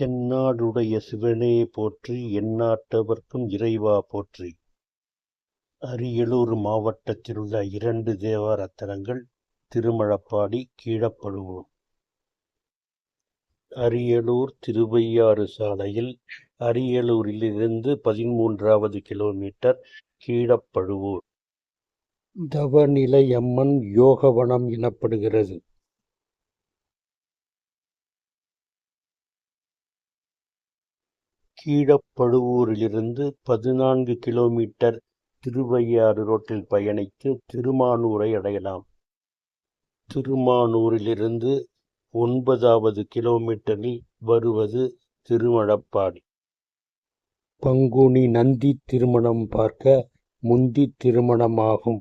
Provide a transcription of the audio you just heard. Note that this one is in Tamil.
தென்னாடுடைய சிவனே போற்றி எந்நாட்டவர்க்கும் இறைவா போற்றி. அரியலூர் மாவட்டத்திலுள்ள இரண்டு தேவாரத்தனங்கள் திருமழப்பாடி கீழப்பழுவூர். அரியலூர் திருவையாறு சாலையில் அரியலூரிலிருந்து பதிமூன்றாவது கிலோமீட்டர் கீழப்பழுவூர். தவநிலை அம்மன் யோகவனம் எனப்படுகிறது. கீழப்படுவூரிலிருந்து பதினான்கு கிலோமீட்டர் திருவையாறு ரோட்டில் பயணித்து திருமானூரை அடையலாம். திருமானூரிலிருந்து ஒன்பதாவது கிலோமீட்டரில் வருவது திருமழப்பாடி. பங்குனி நந்தி திருமணம் பார்க்க முந்தி திருமணமாகும்.